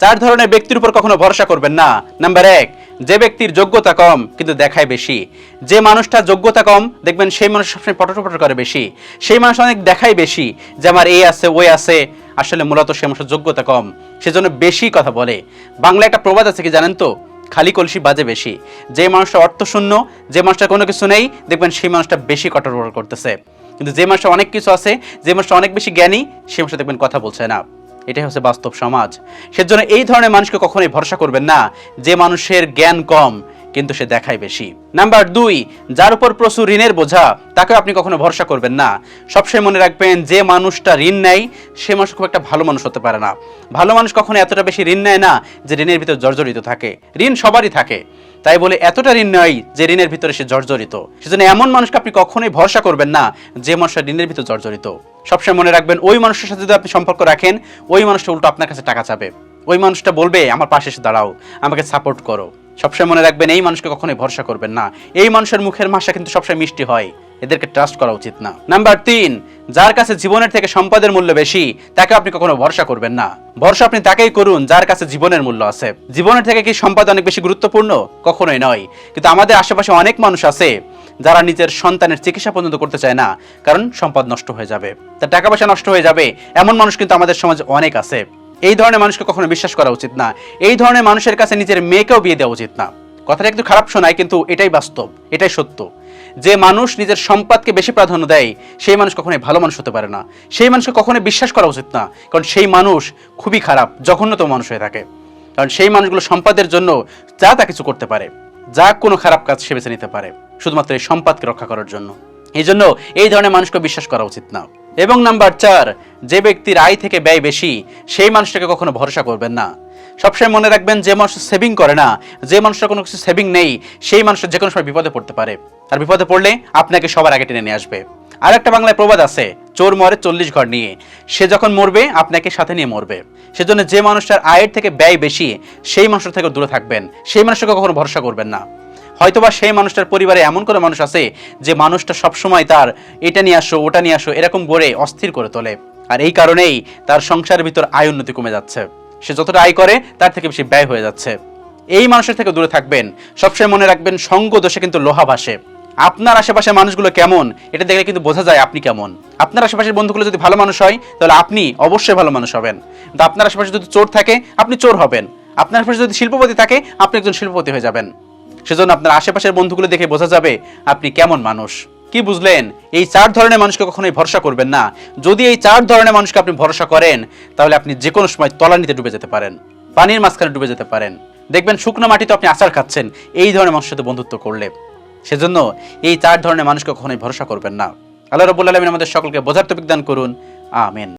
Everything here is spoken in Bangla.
চার ধরনের ব্যক্তির উপর কখনো ভরসা করবেন না। নাম্বার এক, যে ব্যক্তির যোগ্যতা কম, কিন্তু দেখায় বেশি। যে মানুষটা যোগ্যতা কম, দেখবেন সেই মানুষ সবসময় পটর করে বেশি। সেই মানুষ অনেক দেখায় বেশি, যে আমার এই আছে, ওই আছে। আসলে মূলত সে মানুষের যোগ্যতা কম। সেজন্য বেশি কথা বলে। বাংলা একটা প্রবাদ আছে কি জানেন তো? খালি কলসি বাজে বেশি। যে মানুষটা অর্থশূন্য, যে মানুষটা কোনো কিছু নেই, দেখবেন সেই মানুষটা বেশি কটর করতেছে। কিন্তু যে মানুষটা অনেক কিছু আছে, যে মানুষটা অনেক বেশি জ্ঞানী, সে মানুষটা দেখবেন কথা বলছে না। এটাই হচ্ছে বাস্তব সমাজ। সেজন্য এই ধরনের মানুষকে কখনোই ভরসা করবেন না যে মানুষের জ্ঞান কম। কিন্তু সে দেখায় বেশি। নাম্বার দুই, যার উপর প্রচুর ঋণের বোঝা তাকে আপনি কখনো ভরসা করবেন না। সবসময় মনে রাখবেন, যে মানুষটা ঋণ নেয়, সে মানুষ খুব একটা ভালো মানুষ হতে পারে না। ভালো মানুষ কখনো এতটা বেশি ঋণ নেয় না, যে ঋণের ভিতর জর্জরিত থাকে। ঋণ সবারই থাকে। তাই বলে এতটা ঋণ নয়, যে ঋণের ভিতরে সে জর্জরিত। সেজন্য এমন মানুষকে আপনি কখনোই ভরসা করবেন না, যে মানুষটা ঋণের ভিতর জর্জরিত। সবসময় মনে রাখবেন, ওই মানুষের সাথে যদি আপনি সম্পর্ক রাখেন, ওই মানুষটা উল্টো আপনার কাছে টাকা চাবে। ওই মানুষটা বলবে, আমার পাশে এসে দাঁড়াও, আমাকে সাপোর্ট করো। সবসময় মনে রাখবেন, এই মানুষকে কখনোই ভরসা করবেন না। এই মানুষের মুখের ভাষা কিন্তু সবসময় মিষ্টি হয়। এদেরকে ট্রাস্ট করা উচিত না। নাম্বার তিন, যার কাছে জীবনের থেকে সম্পদের মূল্য বেশি, তাকে আপনি কখনো ভরসা করবেন না। ভরসা আপনি তাকেই করুন, যার কাছে জীবনের মূল্য আছে। জীবনের থেকে কি সম্পদ অনেক বেশি গুরুত্বপূর্ণ? কখনোই নয়। কিন্তু আমাদের আশেপাশে অনেক মানুষ আছে, যারা নিজের সন্তানের চিকিৎসা পর্যন্ত করতে চায় না, কারণ সম্পদ নষ্ট হয়ে যাবে। তার টাকা পয়সা নষ্ট হয়ে যাবে। এমন মানুষ কিন্তু আমাদের সমাজে অনেক আছে। এই ধরনের মানুষকে কখনো বিশ্বাস করা উচিত না। এই ধরনের মানুষের কাছে নিজের মেয়েকেও বিয়ে দেওয়া উচিত না। কথাটা একটু খারাপ শোনায়, কিন্তু এটাই বাস্তব, এটাই সত্য। যে মানুষ নিজের সম্পদকে বেশি প্রাধান্য দেয়, সেই মানুষ কখনোই ভালো মানুষ হতে পারে না। সেই মানুষকে কখনোই বিশ্বাস করা উচিত না, কারণ সেই মানুষ খুবই খারাপ, জঘন্যতম মানুষ হয়ে থাকে। কারণ সেই মানুষগুলো সম্পদের জন্য যা তা কিছু করতে পারে, যা কোনো খারাপ কাজ সে বেছে নিতে পারে, শুধুমাত্র এই সম্পদকে রক্ষা করার জন্য। এই জন্য এই ধরনের মানুষকে বিশ্বাস করা উচিত না। এবং নাম্বার চার, যে ব্যক্তির আয় থেকে ব্যয় বেশি, সেই মানুষটাকে কখনো ভরসা করবেন না। সবসময় মনে রাখবেন, যে মানুষ সেভিং করে না, যে মানুষটা কোনো কিছু সেভিং নেই, সেই মানুষটা যে কোনো সময় বিপদে পড়তে পারে। আর বিপদে পড়লে আপনাকে সবার আগে টেনে নিয়ে আসবে। আর একটা বাংলায় প্রবাদ আছে, চোর মরে চল্লিশ ঘর নিয়ে। সে যখন মরবে, আপনাকে সাথে নিয়ে মরবে। সেজন্য যে মানুষটার আয়ের থেকে ব্যয় বেশি, সেই মানুষটার থেকে দূরে থাকবেন। সেই মানুষটাকে কখনো ভরসা করবেন না। হয়তোবা সেই মানুষটার পরিবারে এমন কোনো মানুষ আছে যে মানুষটা সবসময় তার এটা নিয়ে আসো, ওটা নিয়ে আসো, এরকম করে অস্থির করে তোলে। আর এই কারণেই তার সংসারের ভিতর আয় উন্নতি কমে যাচ্ছে। সে যতটা আয় করে, তার থেকে বেশি ব্যয় হয়ে যাচ্ছে। এই মানুষের থেকে দূরে থাকবেন। সবসময় মনে রাখবেন, সঙ্গ দোষে কিন্তু লোহা ভাসে। আপনার আশেপাশের মানুষগুলো কেমন? এটা দেখলে কিন্তু বোঝা যায় আপনি কেমন। আপনার আশেপাশের বন্ধুগুলো যদি ভালো মানুষ হয়, তাহলে আপনি অবশ্যই ভালো মানুষ হবেন। কিন্তু আপনার আশেপাশে যদি চোর থাকে, আপনি চোর হবেন। আপনার আশেপাশে যদি শিল্পপতি থাকে, আপনি একজন শিল্পপতি হয়ে যাবেন। সেজন্য আপনার আশেপাশের বন্ধুগুলো দেখে বোঝা যাবে আপনি কেমন মানুষ। কি বুঝলেন? এই চার ধরনের মানুষকে কখনোই ভরসা করবেন না। যদি এই চার ধরনের মানুষকে আপনি ভরসা করেন, তাহলে আপনি যে কোনো সময় তলানিতে ডুবে যেতে পারেন, পানির মাঝখানে ডুবে যেতে পারেন। দেখবেন শুকনো মাটিতে আপনি আচার খাচ্ছেন, এই ধরনের মানুষের সাথে বন্ধুত্ব করলে। সেজন্য এই চার ধরনের মানুষকে কখনোই ভরসা করবেন না। আল্লাহ রবুল্লা আলমিন আমাদের সকলকে বোঝার তো বিজ্ঞান করুন। আমেন।